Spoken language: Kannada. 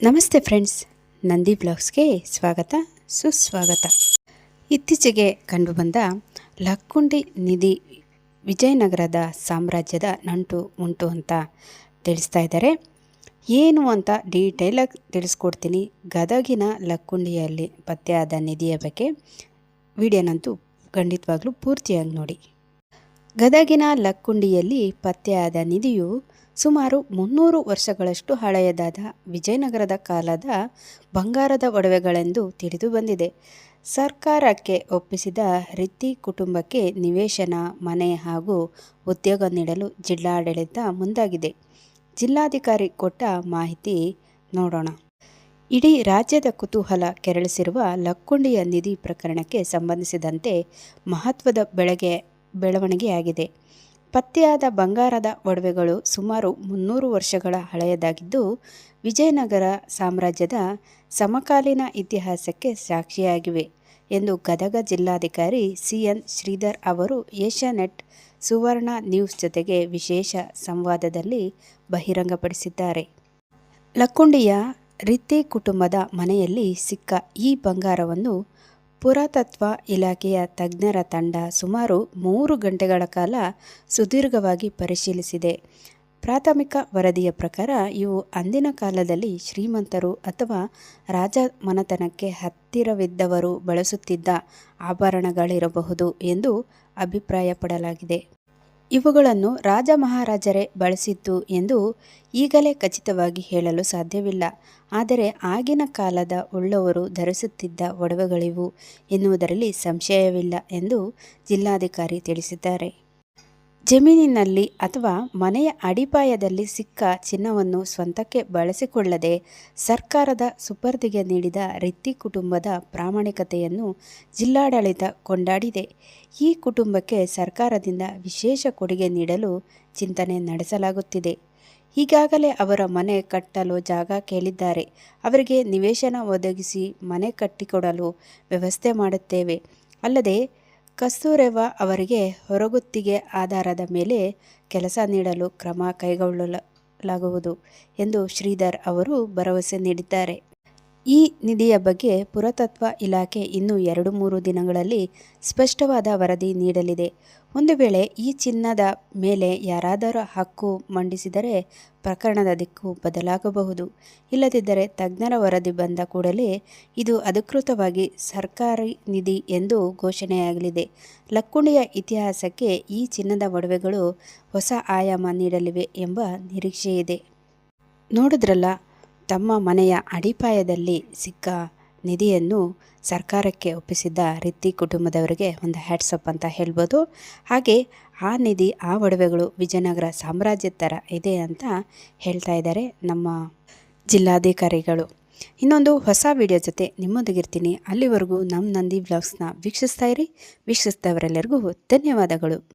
ನಮಸ್ತೆ ಫ್ರೆಂಡ್ಸ್, ನಂದಿ ಬ್ಲಾಗ್ಸ್ಗೆ ಸ್ವಾಗತ, ಸುಸ್ವಾಗತ. ಇತ್ತೀಚೆಗೆ ಕಂಡುಬಂದ ಲಕ್ಕುಂಡಿ ನಿಧಿ ವಿಜಯನಗರದ ಸಾಮ್ರಾಜ್ಯದ ನಂಟು ಉಂಟು ಅಂತ ತಿಳಿಸ್ತಾ ಇದ್ದಾರೆ. ಏನು ಅಂತ ಡೀಟೇಲಾಗಿ ತಿಳಿಸ್ಕೊಡ್ತೀನಿ. ಗದಗಿನ ಲಕ್ಕುಂಡಿಯಲ್ಲಿ ಪತ್ತೆಯಾದ ನಿಧಿಯ ಬಗ್ಗೆ ವಿಡಿಯೋನಂತೂ ಖಂಡಿತವಾಗ್ಲೂ ಪೂರ್ತಿಯಾಗಿ ನೋಡಿ. ಗದಗಿನ ಲಕ್ಕುಂಡಿಯಲ್ಲಿ ಪತ್ತೆಯಾದ ನಿಧಿಯು ಸುಮಾರು ಮುನ್ನೂರು ವರ್ಷಗಳಷ್ಟು ಹಳೆಯದಾದ ವಿಜಯನಗರದ ಕಾಲದ ಬಂಗಾರದ ಒಡವೆಗಳೆಂದು ತಿಳಿದು ಬಂದಿದೆ. ಸರ್ಕಾರಕ್ಕೆ ಒಪ್ಪಿಸಿದ ರಿತ್ತಿ ಕುಟುಂಬಕ್ಕೆ ನಿವೇಶನ, ಮನೆ ಹಾಗೂ ಉದ್ಯೋಗ ನೀಡಲು ಜಿಲ್ಲಾಡಳಿತ ಮುಂದಾಗಿದೆ. ಜಿಲ್ಲಾಧಿಕಾರಿ ಕೊಟ್ಟ ಮಾಹಿತಿ ನೋಡೋಣ. ಇಡೀ ರಾಜ್ಯದ ಕುತೂಹಲ ಕೆರಳಿಸಿರುವ ಲಕ್ಕುಂಡಿಯ ನಿಧಿ ಪ್ರಕರಣಕ್ಕೆ ಸಂಬಂಧಿಸಿದಂತೆ ಮಹತ್ವದ ಬೆಳಗ್ಗೆ ಬೆಳವಣಿಗೆಯಾಗಿದೆ. ಪತ್ತೆಯಾದ ಬಂಗಾರದ ಒಡವೆಗಳು ಸುಮಾರು ಮುನ್ನೂರು ವರ್ಷಗಳ ಹಳೆಯದಾಗಿದ್ದು, ವಿಜಯನಗರ ಸಾಮ್ರಾಜ್ಯದ ಸಮಕಾಲೀನ ಇತಿಹಾಸಕ್ಕೆ ಸಾಕ್ಷಿಯಾಗಿವೆ ಎಂದು ಗದಗ ಜಿಲ್ಲಾಧಿಕಾರಿ ಸಿ ಎನ್ ಶ್ರೀಧರ್ ಅವರು ಏಷ್ಯಾನೆಟ್ ಸುವರ್ಣ ನ್ಯೂಸ್ ಜೊತೆಗೆ ವಿಶೇಷ ಸಂವಾದದಲ್ಲಿ ಬಹಿರಂಗಪಡಿಸಿದ್ದಾರೆ. ಲಕ್ಕುಂಡಿಯ ರಿತ್ತಿ ಕುಟುಂಬದ ಮನೆಯಲ್ಲಿ ಸಿಕ್ಕ ಈ ಬಂಗಾರವನ್ನು ಪುರಾತತ್ವ ಇಲಾಖೆಯ ತಜ್ಞರ ತಂಡ ಸುಮಾರು ಮೂರು ಗಂಟೆಗಳ ಕಾಲ ಸುದೀರ್ಘವಾಗಿ ಪರಿಶೀಲಿಸಿದೆ. ಪ್ರಾಥಮಿಕ ವರದಿಯ ಪ್ರಕಾರ ಇವು ಅಂದಿನ ಕಾಲದಲ್ಲಿ ಶ್ರೀಮಂತರು ಅಥವಾ ರಾಜ ಮನತನಕ್ಕೆ ಹತ್ತಿರವಿದ್ದವರು ಬಳಸುತ್ತಿದ್ದ ಆಭರಣಗಳಿರಬಹುದು ಎಂದು ಅಭಿಪ್ರಾಯಪಡಲಾಗಿದೆ. ಇವುಗಳನ್ನು ರಾಜ ಮಹಾರಾಜರೇ ಬಳಸಿದ್ದು ಎಂದು ಈಗಲೇ ಖಚಿತವಾಗಿ ಹೇಳಲು ಸಾಧ್ಯವಿಲ್ಲ. ಆದರೆ ಆಗಿನ ಕಾಲದ ಉಳ್ಳವರು ಧರಿಸುತ್ತಿದ್ದ ಒಡವೆಗಳಿವು ಎನ್ನುವುದರಲ್ಲಿ ಸಂಶಯವಿಲ್ಲ ಎಂದು ಜಿಲ್ಲಾಧಿಕಾರಿ ತಿಳಿಸಿದ್ದಾರೆ. ಜಮೀನಿನಲ್ಲಿ ಅಥವಾ ಮನೆಯ ಅಡಿಪಾಯದಲ್ಲಿ ಸಿಕ್ಕ ಚಿನ್ನವನ್ನು ಸ್ವಂತಕ್ಕೆ ಬಳಸಿಕೊಳ್ಳದೆ ಸರ್ಕಾರದ ಸುಪರ್ದಿಗೆ ನೀಡಿದ ರಿತ್ತಿ ಕುಟುಂಬದ ಪ್ರಾಮಾಣಿಕತೆಯನ್ನು ಜಿಲ್ಲಾಡಳಿತ ಕೊಂಡಾಡಿದೆ. ಈ ಕುಟುಂಬಕ್ಕೆ ಸರ್ಕಾರದಿಂದ ವಿಶೇಷ ಕೊಡುಗೆ ನೀಡಲು ಚಿಂತನೆ ನಡೆಸಲಾಗುತ್ತಿದೆ. ಈಗಾಗಲೇ ಅವರ ಮನೆ ಕಟ್ಟಲು ಜಾಗ ಕೇಳಿದ್ದಾರೆ. ಅವರಿಗೆ ನಿವೇಶನ ಒದಗಿಸಿ ಮನೆ ಕಟ್ಟಿಕೊಡಲು ವ್ಯವಸ್ಥೆ ಮಾಡುತ್ತೇವೆ. ಅಲ್ಲದೆ ಕಸ್ತೂರೆವ್ವ ಅವರಿಗೆ ಹೊರಗುತ್ತಿಗೆ ಆಧಾರದ ಮೇಲೆ ಕೆಲಸ ನೀಡಲು ಕ್ರಮ ಕೈಗೊಳ್ಳಲಾಗುವುದು ಎಂದು ಶ್ರೀಧರ್ ಅವರು ಭರವಸೆ ನೀಡಿದ್ದಾರೆ. ಈ ನಿಧಿಯ ಬಗ್ಗೆ ಪುರಾತತ್ವ ಇಲಾಖೆ ಇನ್ನು ಎರಡು ಮೂರು ದಿನಗಳಲ್ಲಿ ಸ್ಪಷ್ಟವಾದ ವರದಿ ನೀಡಲಿದೆ. ಒಂದು ವೇಳೆ ಈ ಚಿನ್ನದ ಮೇಲೆ ಯಾರಾದರೂ ಹಕ್ಕು ಮಂಡಿಸಿದರೆ ಪ್ರಕರಣದ ದಿಕ್ಕು ಬದಲಾಗಬಹುದು. ಇಲ್ಲದಿದ್ದರೆ ತಜ್ಞರ ವರದಿ ಬಂದ ಕೂಡಲೇ ಇದು ಅಧಿಕೃತವಾಗಿ ಸರ್ಕಾರಿ ನಿಧಿ ಎಂದು ಘೋಷಣೆಯಾಗಲಿದೆ. ಲಕ್ಕುಂಡಿಯ ಇತಿಹಾಸಕ್ಕೆ ಈ ಚಿನ್ನದ ಒಡವೆಗಳು ಹೊಸ ಆಯಾಮ ನೀಡಲಿವೆ ಎಂಬ ನಿರೀಕ್ಷೆಯಿದೆ. ನೋಡಿದ್ರಲ್ಲ ತಮ್ಮ ಮನೆಯ ಅಡಿಪಾಯದಲ್ಲಿ ಸಿಕ್ಕ ನಿಧಿಯನ್ನು ಸರ್ಕಾರಕ್ಕೆ ಒಪ್ಪಿಸಿದ್ದ ರಿತ್ತಿ ಕುಟುಂಬದವರಿಗೆ ಒಂದು ಹ್ಯಾಟ್ಸಪ್ ಅಂತ ಹೇಳ್ಬೋದು. ಹಾಗೆ ಆ ನಿಧಿ, ಆ ಒಡವೆಗಳು ವಿಜಯನಗರ ಸಾಮ್ರಾಜ್ಯದ ಥರ ಇದೆ ಅಂತ ಹೇಳ್ತಾ ಇದ್ದಾರೆ ನಮ್ಮ ಜಿಲ್ಲಾಧಿಕಾರಿಗಳು. ಇನ್ನೊಂದು ಹೊಸ ವಿಡಿಯೋ ಜೊತೆ ನಿಮ್ಮೊಂದಿಗಿರ್ತೀನಿ. ಅಲ್ಲಿವರೆಗೂ ನಮ್ಮ ನಂದಿ ಬ್ಲಾಗ್ಸ್ನ ವೀಕ್ಷಿಸ್ತಾ ಇರಿ. ವೀಕ್ಷಿಸಿದವರೆಲ್ಲರಿಗೂ ಧನ್ಯವಾದಗಳು.